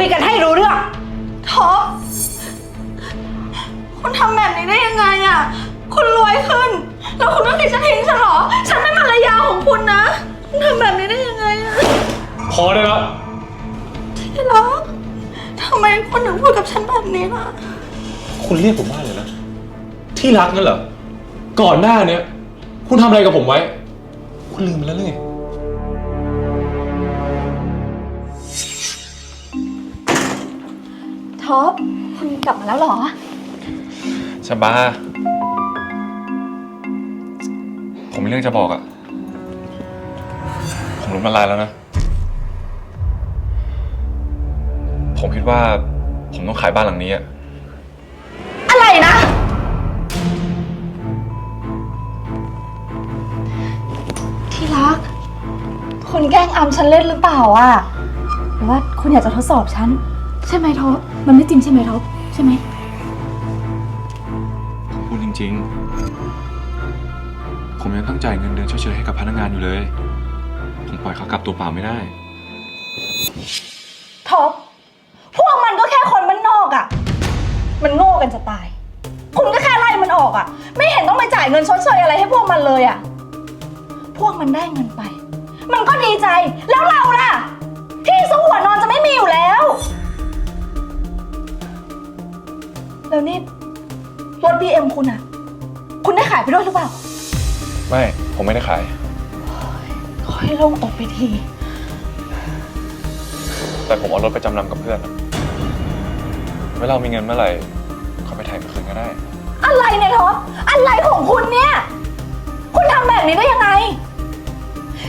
คุยกันให้รู้เรื่อง ท็อป คุณทำแบบนี้ได้ยังไงอะคุณรวยขึ้น แล้วคุณก็คิดจะทิ้งฉันเหรอ ฉันเป็นภรรยาของคุณนะ คุณทำแบบนี้ได้ยังไงอะพอได้แล้วที่รักทำไมคุณถึงพูดกับฉันแบบนี้ล่ะ คุณเรียกผมว่าอะไรนะ ที่รักนั่นเหรอ ก่อนหน้าเนี้ย คุณทำอะไรกับผมไว้ คุณลืมไปแล้วหรือไง ท็อป คุณกลับมาแล้วเหรอ ชบา ผมมีเรื่องจะบอกอะผมล้มละลายแล้วนะ ผมคิดว่าผมต้องขายบ้านหลังนี้อะอะไรนะ ที่รัก คุณแกล้งอำฉันเล่นหรือเปล่าอะหรือว่าคุณอยากจะทดสอบฉัน ใช่ไหมท็อปมันไม่จริงใช่ไหมท็อปใช่ไหม ผมพูดจริง ๆ ผมยังต้องจ่ายเงินเดือนชดเชยให้กับพนักงานอยู่เลย ผมปล่อยเขากลับตัวเปล่าไม่ได้ ท็อป พวกมันก็แค่คนมันนอกอะ่ะ มันโง่กันจะตาย คุณก็แค่ไล่มันออกอะ่ะ ไม่เห็นต้องไปจ่ายเงินชดเชยอะไรให้พวกมันเลยอะ่ะ พวกมันได้เงินไป มันก็ดีใจ แล้วเราล่ะ ได้ขายไปด้วยหรือเปล่าไม่ ผมไม่ได้ขายขอให้โล่งอกไปที แต่ผมเอารถไปจำนำกับเพื่อนอะเวลามีเงินเมื่อไหร่เขาไปถ่ายมาคืนก็ได้ อะไรเนี่ยท็อปอะไรของคุณเนี่ย คุณทำแบบนี้ได้ยังไง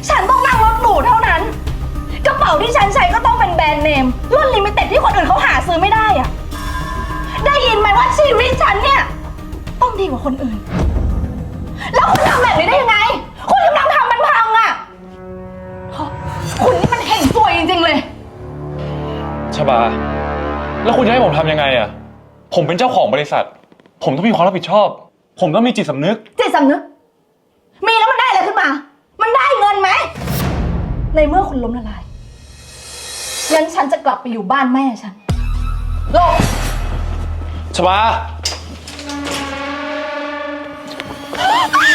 ฉันต้องนั่งรถหรูเท่านั้น กระเป๋าที่ฉันใช้ก็ต้องเป็นแบรนด์เนมรุ่นลิมิเต็ดที่คนอื่นเขาหาซื้อไม่ได้อะได้ยินไหมว่าชีวิตฉันเนี่ย ต้องดีกว่าคนอื่นแล้วคุณทำแบบนี้ได้ยังไง คุณกำลังทำมันพังอะท็อปคุณนี่มันเห่งซวยจริงๆเลย ชบา แล้วคุณจะให้ผมทำยังไงอะผมเป็นเจ้าของบริษัท ผมต้องมีความรับผิดชอบ ผมต้องมีจิตสำนึก จิตสำนึก มีแล้วมันได้อะไรขึ้นมา มันได้เงินไหม ในเมื่อคุณล้มละลาย งั้นฉันจะกลับไปอยู่บ้านแม่ฉันลงชบาก็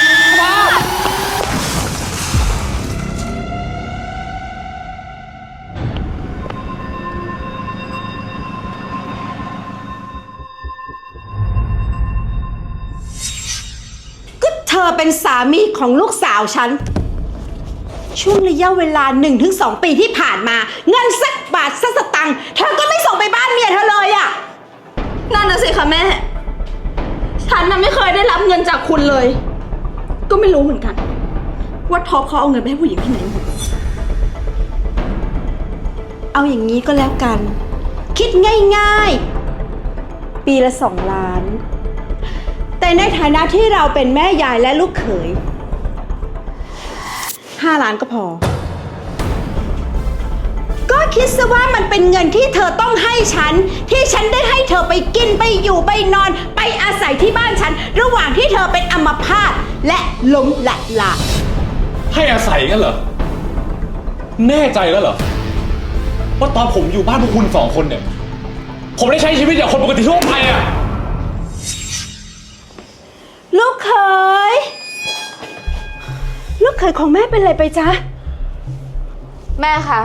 อเป็นสามีของลูกสาวฉัน ช่วงระยะเวลา 1-2 ปีที่ผ่านมา เงินสักบาทสักสตังค์เธอก็ไม่ส่งไปบ้านเมียเธอเลยอะนั่นนะสิคะแม่ ฉันน่ะไม่เคยได้รับเงินจากคุณเลย ก็ไม่รู้เหมือนกัน ว่าท็อปเขาเอาเงินไปให้ผู้หญิงที่ไหนหมด เอาอย่างนี้ก็แล้วกัน คิดง่ายๆ ปีละสองล้าน แต่ในฐานะที่เราเป็นแม่ยายและลูกเขยห้าล้านก็พอ ก็คิดซะว่ามันเป็นเงินที่เธอต้องให้ฉัน ที่ฉันได้ให้เธอไปกินไปอยู่ไปนอน ไปอาศัยที่บ้านฉัน ระหว่างที่เธอเป็นอัมพาตและล้มหลัดลาให้อาศัยกันเหรอ แน่ใจแล้วเหรอ ว่าตอนผมอยู่บ้านพวกคุณสองคนเนี่ย ผมได้ใช้ชีวิตอย่างคนปกติทั่วไปอะ ลูกเขย ลูกเขยของแม่เป็นอะไรไปจ๊ะ แม่คะ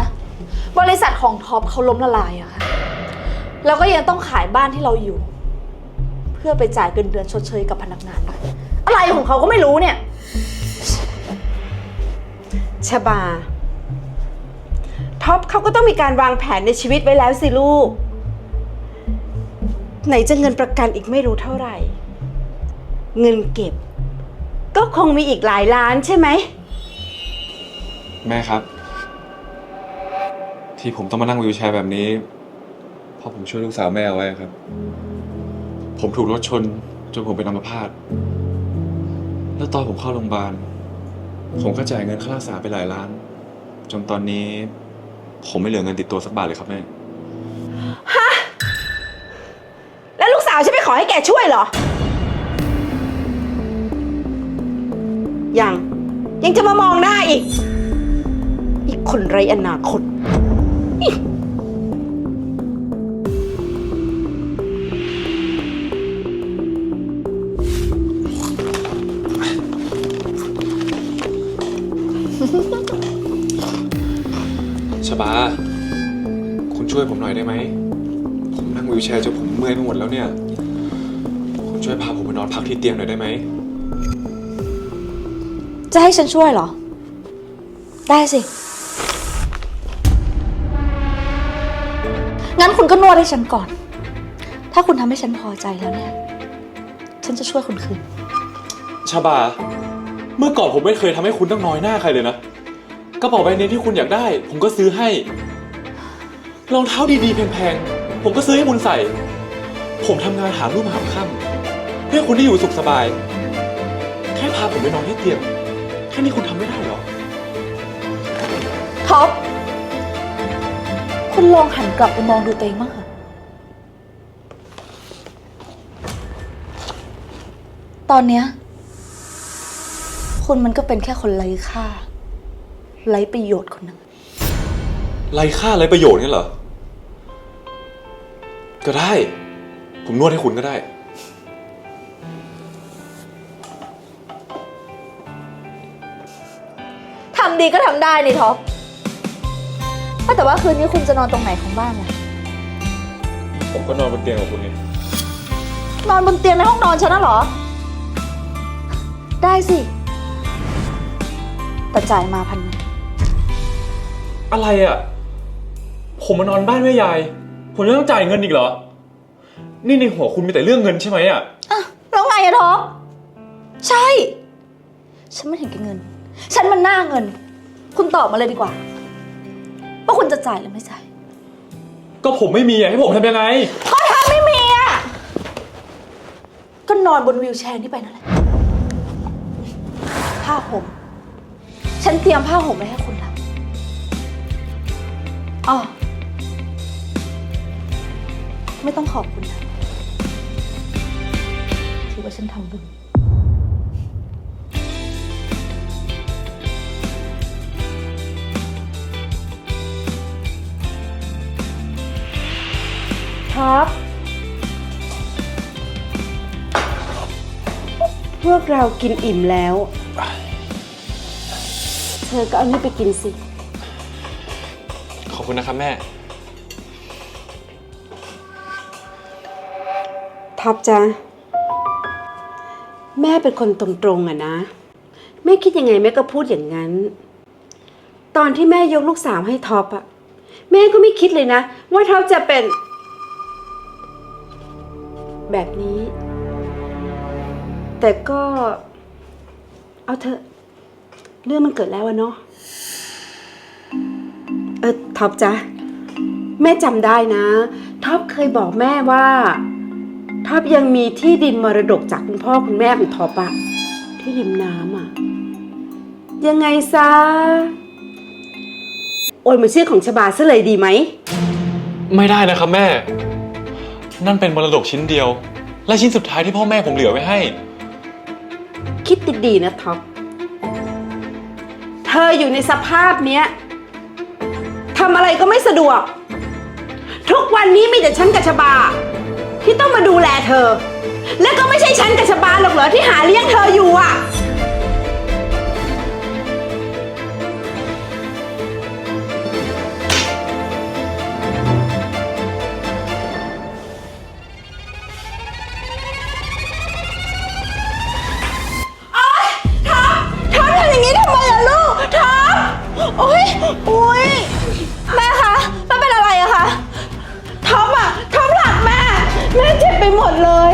บริษัทของท็อปเขาล้มละลายอะค่ะแล้วก็ยังต้องขายบ้านที่เราอยู่ เพื่อไปจ่ายเงินเดือนชดเชยกับพนักงานด้วยอะไรของเขาก็ไม่รู้เนี่ย ชบา ท็อปเขาก็ต้องมีการวางแผนในชีวิตไว้แล้วสิลูก ไหนจะเงินประกันอีกไม่รู้เท่าไหร่ เงินเก็บ ก็คงมีอีกหลายล้านใช่ไหม แม่ครับ ที่ผมต้องมานั่งวิวแชร์แบบนี้เพราะผมช่วยลูกสาวแม่เอาไว้ครับ ผมถูกรถชนจนผมเป็นอัมพาตแล้วตอนผมเข้าโรงพยาบาล ผมก็จ่ายเงินค่ารักษาไปหลายล้าน จนตอนนี้ ผมไม่เหลือเงินติดตัวสักบาทเลยครับแม่ แล้วลูกสาวฉันไปขอให้แกช่วยเหรอ ยัง ยังจะมามองหน้าอีก อีกคนไรอนาคตชบา คุณช่วยผมหน่อยได้ไหม ผมนั่งวิวแชร์จนผมเมื่อยไปหมดแล้วเนี่ย คุณช่วยพาผมไปนอนพักที่เตียงหน่อยได้ไหม จะให้ฉันช่วยเหรอ ได้สิ งั้นคุณก็นวดให้ฉันก่อน ถ้าคุณทำให้ฉันพอใจแล้วเนี่ย ฉันจะช่วยคุณคืน ชาบา เมื่อก่อนผมไม่เคยทำให้คุณต้องน้อยหน้าใครเลยนะ กระเป๋าใบนี้ที่คุณอยากได้ ผมก็ซื้อให้ รองเท้าดีๆแพงๆ ผมก็ซื้อให้คุณใส่ ผมทำงานหารูปหามค่ำเพื่อคุณได้อยู่สุขสบาย แค่พาผมไปนอนที่เตียง แค่นี้คุณทำไม่ได้เหรอ ท็อป คุณลองหันกลับไปมองดูตัวเองบ้างเถอะตอนเนี้ย คุณมันก็เป็นแค่คนไร้ค่า ไร้ประโยชน์คนหนึ่ง ไรค่าไรประโยชน์เนี่ยเหรอ ก็ได้ ผมนวดให้คุณก็ได้ ทำดีก็ทำได้นี่ท็อปว่าแต่ว่าคืนนี้คุณจะนอนตรงไหนของบ้านล่ะ ผมก็นอนบนเตียงกับคุณไงนอนบนเตียงในห้องนอนฉันน่ะเหรอ ได้สิ แต่จ่ายมาพันหนึ่งอะไรอะ ผมมานอนบ้านแม่ยาย ผมจะต้องจ่ายเงินอีกเหรอ นี่ในหัวคุณมีแต่เรื่องเงินใช่ไหมอะ อะแล้วไงอะท็อปใช่ ฉันไม่เห็นแก่เงิน ฉันมันหน้าเงิน คุณตอบมาเลยดีกว่า ว่าคุณจะจ่ายหรือไม่จ่าย ก็ผมไม่มีอะให้ผมทำยังไง ก็ถ้าไม่มีอะ ก็นอนบนวีลแชร์นี่ไปนั่นแหละ ผ้าห่ม ฉันเตรียมผ้าห่มไว้ให้คุณแล้วอ๋อ ไม่ต้องขอบคุณนะ ถือว่าฉันทำบุญ ท็อปพวกเรากินอิ่มแล้ว เธอก็เอานี่ไปกินสิ ขอบคุณนะครับแม่ ท็อปจ้ะแม่เป็นคนตรงๆอะนะ แม่คิดยังไงแม่ก็พูดอย่างนั้น ตอนที่แม่ยกลูกสาวให้ท็อปอะแม่ก็ไม่คิดเลยนะ ว่าท็อปจะเป็น แบบนี้ แต่ก็ เอาเถอะเรื่องมันเกิดแล้วอะเนาะเออท็อปจ๊ะ แม่จำได้นะ ท็อปเคยบอกแม่ว่า ท็อปยังมีที่ดินมรดกจากคุณพ่อคุณแม่ของท็อปอะที่ริมน้ำอะยังไงซะโอนมาชื่อของชบาซะเลยดีไหม ไม่ได้นะครับแม่ นั่นเป็นมรดกชิ้นเดียว และชิ้นสุดท้ายที่พ่อแม่ผมเหลือไว้ให้ คิดดีๆนะท็อป เธออยู่ในสภาพเนี้ยทำอะไรก็ไม่สะดวก ทุกวันนี้มีแต่ฉันกับชบา ที่ต้องมาดูแลเธอ และก็ไม่ใช่ฉันกับชบาหรอกเหรอที่หาเลี้ยงเธออยู่อะ โอ้ยโอ้ยแม่คะแม่เป็นอะไรอะคะท็อปอะท็อปหลักแม่แม่เจ็บไปหมดเลย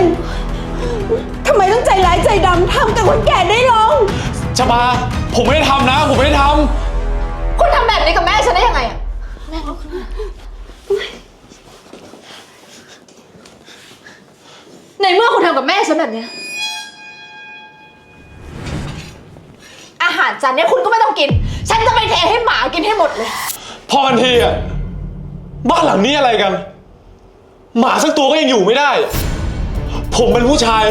ทำไมต้องใจร้ายใจดำทำกับคนแก่ได้ลง ชบา ผมไม่ได้ทำนะ ผมไม่ได้ทคุณทำแบบนี้กับแม่ฉันได้ยังไงอะแม่ลุกขึ้นมาในเมื่อคุณทำกับแม่ฉันแบบเนี้ยอาหารจานเนี้ยคุณก็ไม่ต้องกิน ฉันจะไปเทให้หมา กินให้หมดเลยำพอกันทีอะ บ้านหลังนี้อะไรกัน หมาสักตัวก็ยังอยู่ไม่ได้ ผมเป็นผู้ชาย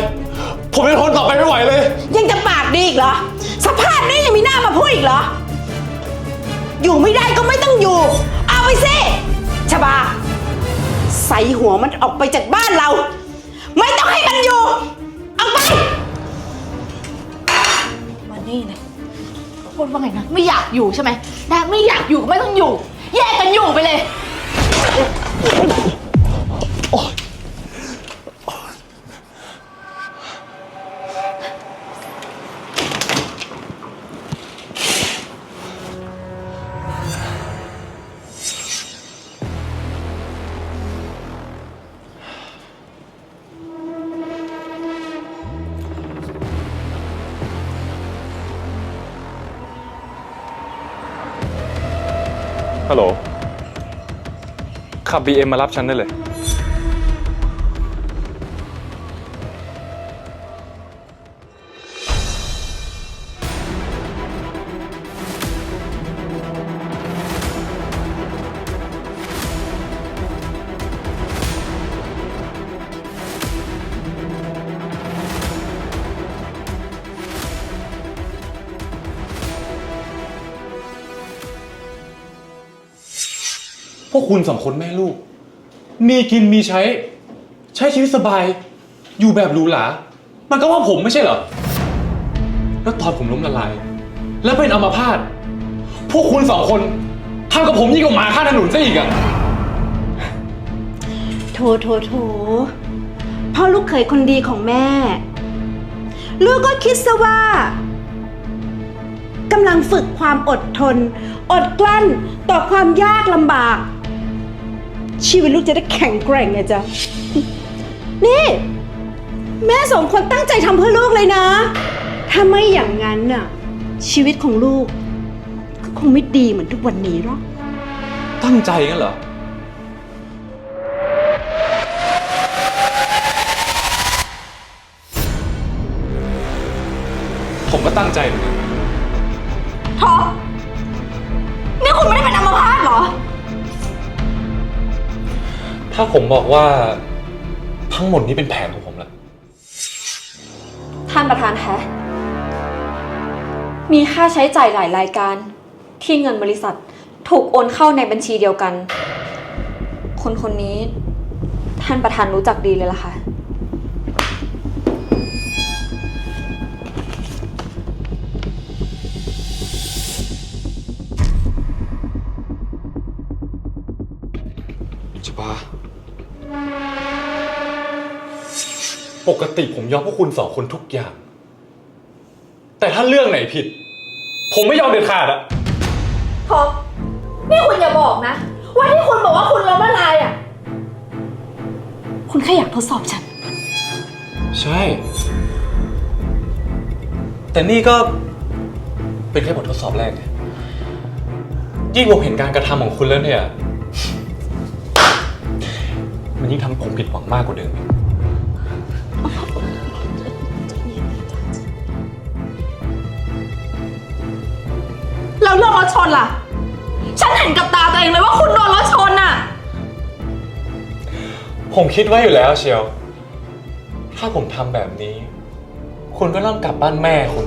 ผมเป็นคนต่อไปไม่ไหวเลย ยังจะปากดีอีกเหรอ สภาพนี้ยังมีหน้ามาพูดอีกเหรอ อยู่ไม่ได้ก็ไม่ต้องอยู่ เอาไปสิชบา ใส่หัวมันออกไปจากบ้านเรา ไม่ต้องให้มันอยู่ เอาไป มานี่เลย พูดว่าไงนะไม่อยากอยู่ใช่ไหมได้ไม่อยากอยู่ก็ไม่ต้องอยู่ แยกกันอยู่ไปเลย ขับ BM มารับฉันได้เลย คุณสองคนแม่ลูก มีกินมีใช้ ใช้ชีวิตสบาย อยู่แบบหรูหรา มันก็ว่าผมไม่ใช่เหรอ แล้วตอนผมล้มละลาย แล้วเป็นอัมพาต พวกคุณสองคนทำกับผมยิ่งกว่าหมาข้างถนนซะอีกอะโถโถโถพ่อลูกเขยคนดีของแม่ ลูกก็คิดซะว่ากำลังฝึกความอดทน อดกลั้นต่อความยากลำบาก ชีวิตลูกจะได้แข็งแกร่งไงจ๊ะ นี่ แม่สองคนตั้งใจทำเพื่อลูกเลยนะ ถ้าไม่อย่างนั้นน่ะ ชีวิตของลูก ก็คงไม่ดีเหมือนทุกวันนี้หรอก ตั้งใจงั้นเหรอ ผมก็ตั้งใจเหมือนกัน ถ้าผมบอกว่าทั้งหมดนี้เป็นแผนของผมละท่านประธานคะ มีค่าใช้จ่ายหลายรายการ ที่เงินบริษัทถูกโอนเข้าในบัญชีเดียวกัน คนคนนี้ ท่านประธานรู้จักดีเลยล่ะค่ะ ปกติผมยอมพวกคุณสองคนทุกอย่าง แต่ถ้าเรื่องไหนผิด ผมไม่ยอมเด็ดขาดอะท็อปนี่คุณอย่าบอกนะ ว่าที่คุณบอกว่าคุณล้มละลายอะ คุณแค่อยากทดสอบฉัน ใช่ แต่นี่ก็เป็นแค่บททดสอบแรกไงยิ่งผมเห็นการกระทำของคุณแล้วเนี่ย มันยิ่งทำให้ผมผิดหวังมากกว่าเดิมอีก แล้วเรื่องรถชนล่ะ ฉันเห็นกับตาตัวเองเลยว่าคุณโดนรถชนน่ะ ผมคิดไว้อยู่แล้วเชียว ถ้าผมทำแบบนี้ คุณก็ต้องกลับบ้านแม่คุณ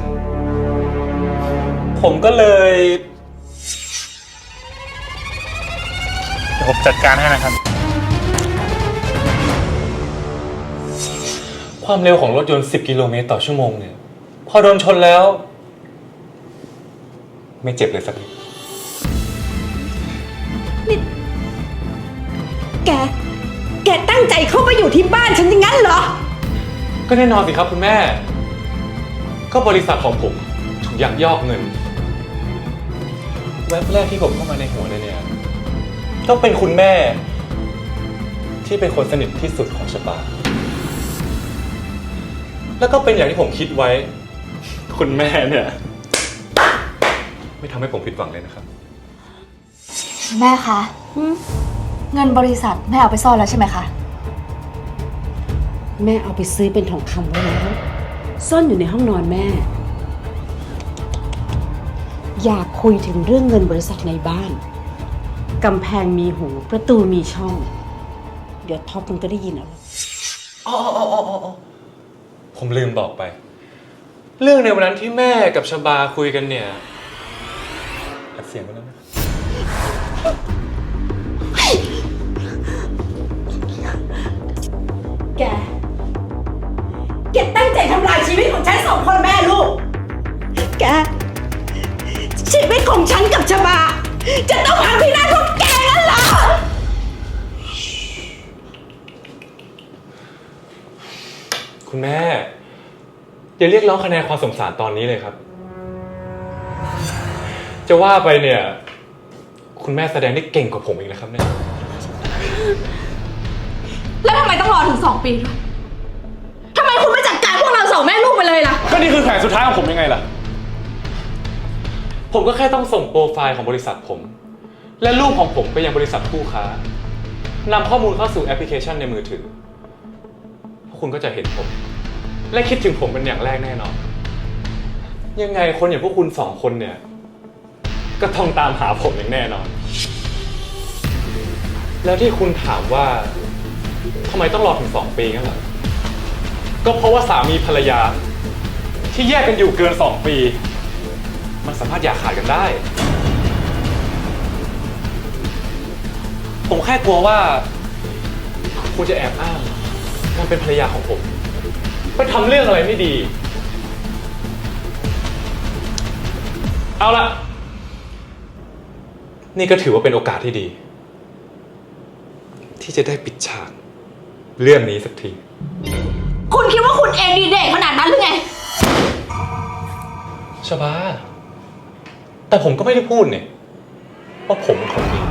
ผมก็เลยเดี๋ยวผมจัดการให้นะครับ ความเร็วของรถยนต์ 10 กิโลเมตรต่อชั่วโมงเนี่ย พอโดนชนแล้ว ไม่เจ็บเลยสักนิดแก แกตั้งใจเข้าไปอยู่ที่บ้านฉันอย่างนั้นเหรอ ก็แน่นอนสิครับคุณแม่ ก็บริษัทของผมถูกยักยอกเงิน แว็บแรกที่ผมเข้ามาในหัวเลยเนี่ยก็เป็นคุณแม่ ที่เป็นคนสนิทที่สุดของชบาแล้วก็เป็นอย่างที่ผมคิดไว้ คุณแม่เนี่ยไม่ทำให้ผมผิดหวังเลยนะครับ แม่คะเงินบริษัทแม่เอาไปซ่อนแล้วใช่ไหมคะ แม่เอาไปซื้อเป็นทองคำไว้แล้ว ซ่อนอยู่ในห้องนอนแม่ อยากคุยถึงเรื่องเงินบริษัทในบ้านกำแพงมีหูประตูมีช่อง เดี๋ยวท็อปมันก็ได้ยินเอาอ๋ออ๋ออ๋ออ๋อผมลืมบอกไป เรื่องในวันนั้นที่แม่กับชบาคุยกันเนี่ย อัดเสียงไว้แล้วนะ แก แกตั้งใจทำลายชีวิตของฉันสองคนแม่ลูก แก ชีวิตของฉันกับชบา จะต้องพังพินาศเพราะแกนั่นเหรอ คุณแม่อย่าเรียกร้องคะแนนความสงสารตอนนี้เลยครับ จะว่าไปเนี่ย คุณแม่แสดงได้เก่งกว่าผมอีกนะครับเนี่ย แล้วทำไมต้องรอถึงสองปีด้วยทำไมคุณไม่จัดการพวกเราสองแม่ลูกไปเลยล่ะ ก็นี่คือแผนสุดท้ายของผมยังไงล่ะ ผมก็แค่ต้องส่งโปรไฟล์ของบริษัทผม และรูปของผมไปยังบริษัทคู่ค้านำข้อมูลเข้าสู่แอปพลิเคชันในมือถือพวกคุณก็จะเห็นผม และคิดถึงผมเป็นอย่างแรกแน่นอน ยังไงคนอย่างพวกคุณสองคนเนี่ย ก็ต้องตามหาผมอย่างแน่นอน แล้วที่คุณถามว่าทำไมต้องรอถึงสองปีงั้นเหรอ ก็เพราะว่าสามีภรรยา ที่แยกกันอยู่เกินสองปี มันสามารถอย่าขาดกันได้ ผมแค่กลัวว่า คุณจะแอบอ้างการเป็นภรรยาของผม ไปทำเรื่องอะไรไม่ดี เอาละ นี่ก็ถือว่าเป็นโอกาสที่ดี ที่จะได้ปิดฉาก เรื่องนี้สักที คุณคิดว่าคุณเองดีเด่นขนาดนั้นหรือไง ชบา แต่ผมก็ไม่ได้พูดเนี่ยว่าผมเป็นคนดี